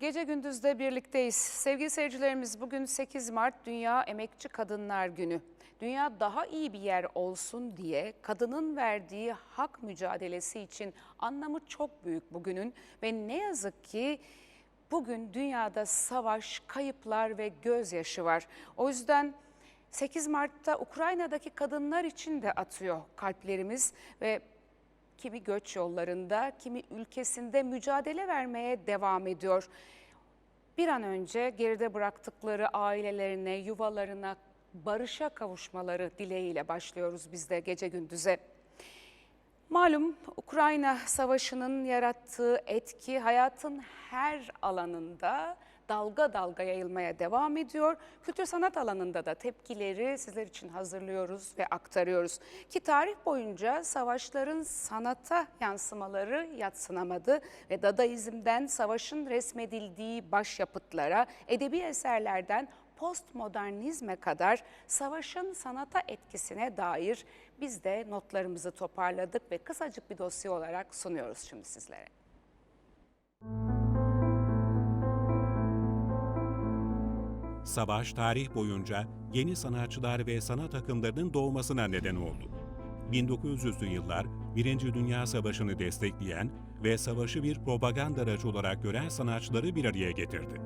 Gece gündüzde birlikteyiz. Sevgili seyircilerimiz bugün 8 Mart Dünya Emekçi Kadınlar Günü. Dünya daha iyi bir yer olsun diye kadının verdiği hak mücadelesi için anlamı çok büyük bugünün ve ne yazık ki bugün dünyada savaş, kayıplar ve gözyaşı var. O yüzden 8 Mart'ta Ukrayna'daki kadınlar için de atıyor kalplerimiz ve kimi göç yollarında, kimi ülkesinde mücadele vermeye devam ediyor. Bir an önce geride bıraktıkları ailelerine, yuvalarına barışa kavuşmaları dileğiyle başlıyoruz biz de gece gündüze. Malum Ukrayna Savaşı'nın yarattığı etki hayatın her alanında dalga dalga yayılmaya devam ediyor. Kültür sanat alanında da tepkileri sizler için hazırlıyoruz ve aktarıyoruz. Ki tarih boyunca savaşların sanata yansımaları yatsınamadı ve Dadaizm'den savaşın resmedildiği başyapıtlara, edebi eserlerden postmodernizme kadar savaşın sanata etkisine dair biz de notlarımızı toparladık ve kısacık bir dosya olarak sunuyoruz şimdi sizlere. Savaş tarih boyunca yeni sanatçılar ve sanat akımlarının doğmasına neden oldu. 1900'lü yıllar Birinci Dünya Savaşı'nı destekleyen ve savaşı bir propaganda aracı olarak gören sanatçıları bir araya getirdi.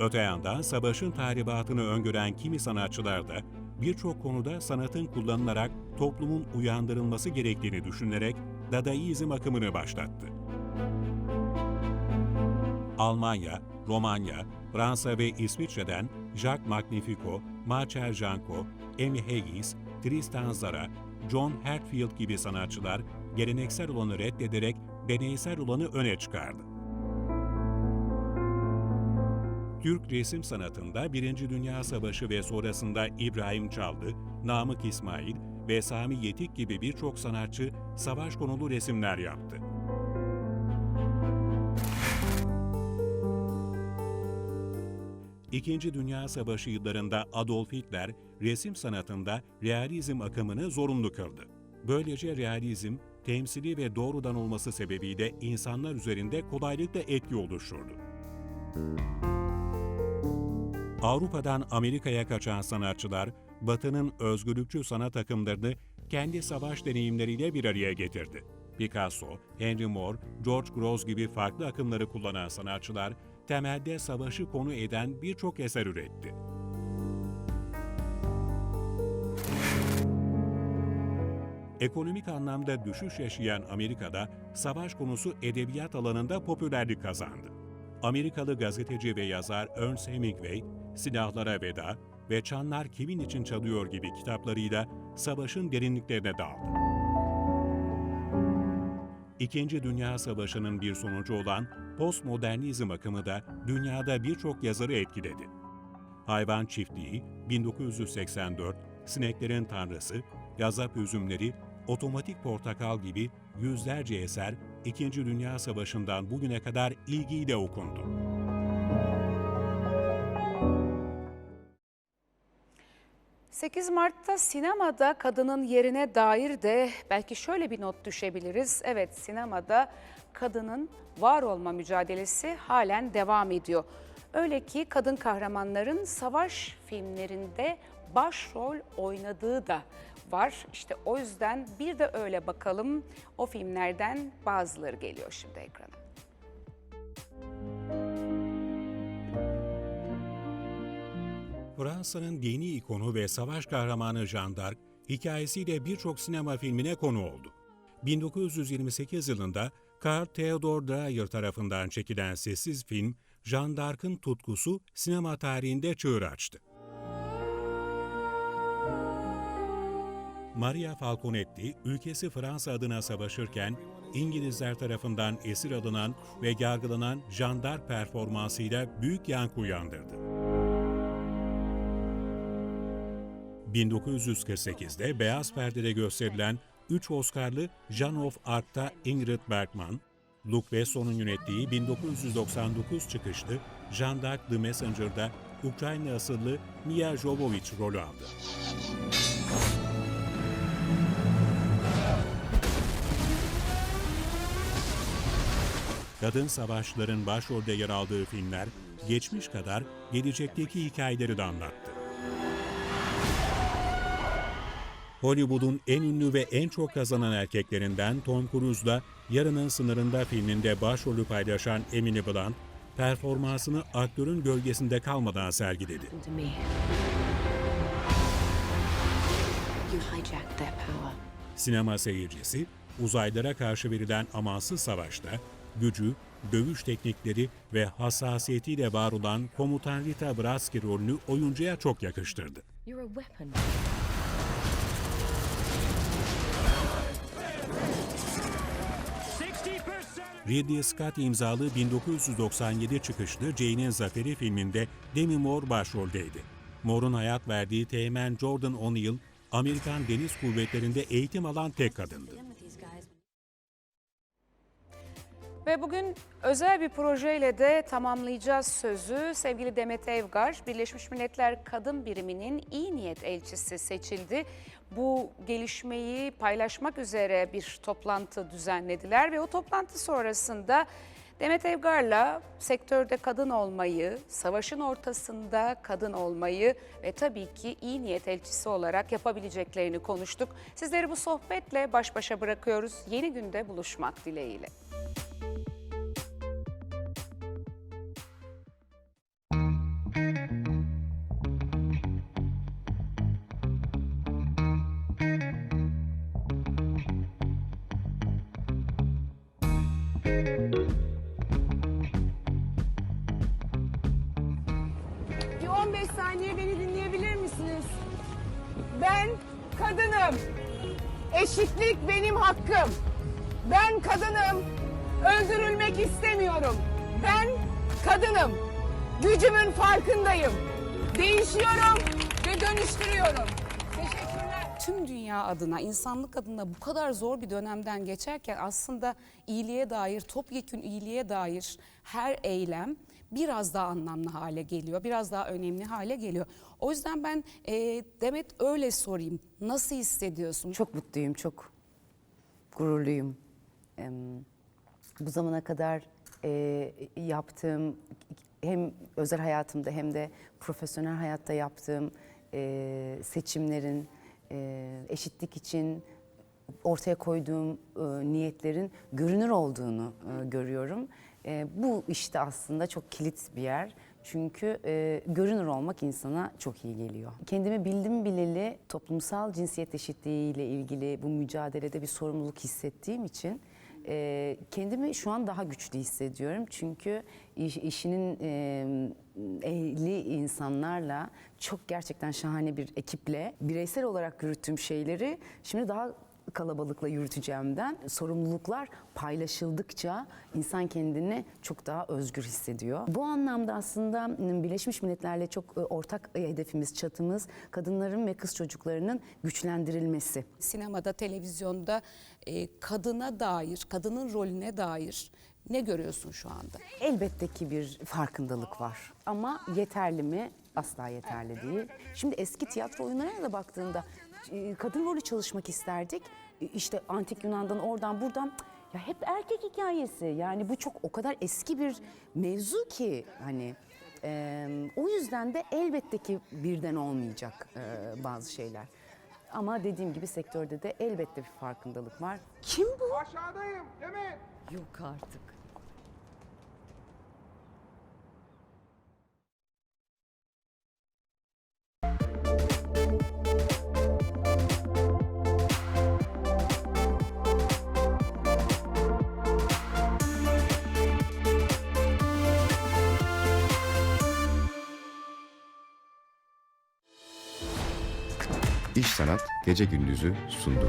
Öte yandan savaşın tahribatını öngören kimi sanatçılar da birçok konuda sanatın kullanılarak toplumun uyandırılması gerektiğini düşünerek Dadaizm akımını başlattı. Almanya, Romanya, Fransa ve İsviçre'den Jacques Magnifico, Marcel Janko, Amy Haggis, Tristan Zara, John Hatfield gibi sanatçılar geleneksel olanı reddederek deneysel olanı öne çıkardı. Türk resim sanatında Birinci Dünya Savaşı ve sonrasında İbrahim Çaldı, Namık İsmail ve Sami Yetik gibi birçok sanatçı savaş konulu resimler yaptı. İkinci Dünya Savaşı yıllarında Adolf Hitler resim sanatında realizm akımını zorunlu kıldı. Böylece realizm, temsili ve doğrudan olması sebebiyle insanlar üzerinde kolaylıkla etki oluşturdu. Avrupa'dan Amerika'ya kaçan sanatçılar, Batı'nın özgürlükçü sanat akımlarını kendi savaş deneyimleriyle bir araya getirdi. Picasso, Henry Moore, George Grosz gibi farklı akımları kullanan sanatçılar, temelde savaşı konu eden birçok eser üretti. Ekonomik anlamda düşüş yaşayan Amerika'da savaş konusu edebiyat alanında popülerlik kazandı. Amerikalı gazeteci ve yazar Ernest Hemingway, Silahlara Veda ve Çanlar Kimin İçin Çalıyor gibi kitaplarıyla savaşın derinliklerine daldı. İkinci Dünya Savaşı'nın bir sonucu olan postmodernizm akımı da dünyada birçok yazarı etkiledi. Hayvan Çiftliği, 1984, Sineklerin Tanrısı, Yazap Üzümleri, Otomatik Portakal gibi yüzlerce eser İkinci Dünya Savaşı'ndan bugüne kadar ilgiyle okundu. ...8 Mart'ta sinemada kadının yerine dair de belki şöyle bir not düşebiliriz. Evet sinemada kadının var olma mücadelesi halen devam ediyor. Öyle ki kadın kahramanların savaş filmlerinde başrol oynadığı da var. İşte o yüzden bir de öyle bakalım. O filmlerden bazıları geliyor şimdi ekrana. Fransa'nın dini ikonu ve savaş kahramanı Jeanne d'Arc, hikayesiyle birçok sinema filmine konu oldu. 1928 yılında Karl Theodor Dreyer tarafından çekilen sessiz film, Jeanne d'Arc'ın tutkusu sinema tarihinde çığır açtı. Maria Falconetti, ülkesi Fransa adına savaşırken İngilizler tarafından esir alınan ve yargılanan Jeanne d'Arc performansıyla büyük yankı uyandırdı. 1948'de Beyaz Perde'de gösterilen 3 Oscar'lı Jeanne of Arc'ta Ingrid Bergman, Luc Besson'un yönettiği 1999 çıkışlı Jeanne d'Arc The Messenger'da Ukrayna asıllı Mia Jovovich rolü aldı. kadın savaşçıların başrolde yer aldığı filmler geçmiş kadar gelecekteki hikayeleri de anlattı. Hollywood'un en ünlü ve en çok kazanan erkeklerinden Tom Cruise'la Yarının Sınırında filminde başrolü paylaşan Emily Blunt, performansını aktörün gölgesinde kalmadan sergiledi. Sinema seyircisi, uzaylılara karşı verilen amansız savaşta gücü, dövüş teknikleri ve hassasiyetiyle var olan Komutan Rita Bratsky rolünü oyuncuya çok yakıştırdı. Ridley Scott imzalı 1997 çıkışlı Jane'in Zaferi filminde Demi Moore başroldeydi. Moore'un hayat verdiği teğmen Jordan O'Neill, Amerikan Deniz Kuvvetleri'nde eğitim alan tek kadındı. Ve bugün özel bir projeyle de tamamlayacağız sözü. Sevgili Demet Evgar, Birleşmiş Milletler Kadın Biriminin iyi niyet elçisi seçildi. Bu gelişmeyi paylaşmak üzere bir toplantı düzenlediler ve o toplantı sonrasında Demet Evgar'la sektörde kadın olmayı, savaşın ortasında kadın olmayı ve tabii ki iyi niyet elçisi olarak yapabileceklerini konuştuk. Sizleri bu sohbetle baş başa bırakıyoruz. Yeni günde buluşmak dileğiyle. 15 saniye beni dinleyebilir misiniz? Ben kadınım. Eşitlik benim hakkım. Ben kadınım. Öldürülmek istemiyorum. Ben kadınım. Gücümün farkındayım. Değişiyorum ve dönüştürüyorum. Teşekkürler. tüm dünya adına, insanlık adına bu kadar zor bir dönemden geçerken aslında iyiliğe dair, topyekün iyiliğe dair her eylem biraz daha anlamlı hale geliyor, biraz daha önemli hale geliyor. O yüzden ben e, Demet öyle sorayım, nasıl hissediyorsun? Çok mutluyum, çok gururluyum. Em, Bu zamana kadar e, yaptığım hem özel hayatımda hem de profesyonel hayatta yaptığım e, seçimlerin e, eşitlik için ortaya koyduğum e, niyetlerin görünür olduğunu e, görüyorum. E, bu işte aslında çok kilit bir yer. Çünkü e, görünür olmak insana çok iyi geliyor. Kendimi bildim bileli toplumsal cinsiyet eşitliği ile ilgili bu mücadelede bir sorumluluk hissettiğim için e, kendimi şu an daha güçlü hissediyorum. Çünkü iş- işinin e, ehli insanlarla çok gerçekten şahane bir ekiple bireysel olarak yürüttüğüm şeyleri şimdi daha kalabalıkla yürüteceğimden sorumluluklar paylaşıldıkça insan kendini çok daha özgür hissediyor. Bu anlamda aslında Birleşmiş Milletler'le çok e, ortak hedefimiz, çatımız kadınların ve kız çocuklarının güçlendirilmesi. Sinemada, televizyonda e, kadına dair, kadının rolüne dair ne görüyorsun şu anda? Elbette ki bir farkındalık var ama yeterli mi? Asla yeterli değil. Şimdi eski tiyatro oyunlarına da baktığında kadın rolü çalışmak isterdik. E, İşte antik Yunan'dan oradan buradan ya hep erkek hikayesi. Yani bu çok o kadar eski bir mevzu ki hani e, o yüzden de elbette ki birden olmayacak e, bazı şeyler. Ama dediğim gibi sektörde de elbette bir farkındalık var. Kim bu? Aşağıdayım Demet. Yok artık. İş Sanat Gece Gündüz'ü sundu.